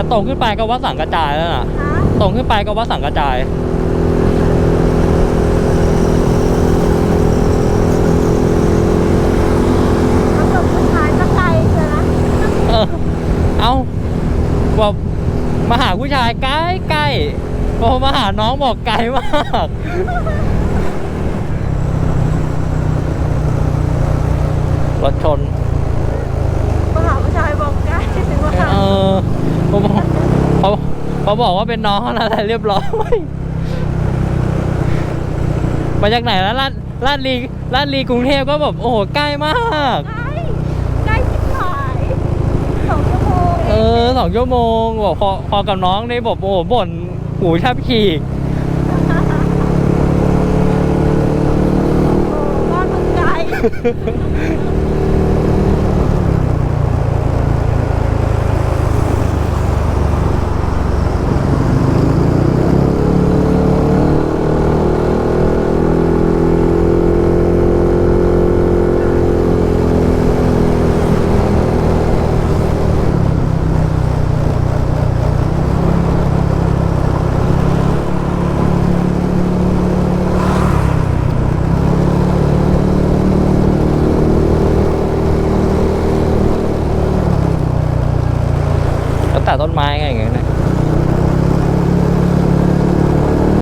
เนี่ยตรงขึ้นไปก็วัดสังกระจายแล้วน่ะฮะตรงขึ้นไปก็วัดสังกระจายแล้วกับผู้ชายก็ไกลเลยนะเออ เอาบอกมาหาผู้ชายใกล้ใกล้พอมาหาน้องบอกไกลมากรถชน มาหาผู้ชายบอกไกลมาหา เออเขาบอก เขาเขาบอกว่าเป็นน้องอะไรเรียบร้อย มาจากไหนแล้วลาดลาดลีลาดลีกรุงเทพก็แบบโอ้โหใกล้มาก ใกล้ใกล้ชิบหายสองชั่วโมงเออสองชั่วโมงบอกพอพอกับน้องนี่บอกโอ้โหบ่นหูแทบฉีกบ้านมันไกล ษาต้นไม้ไงอย่างเงี้ย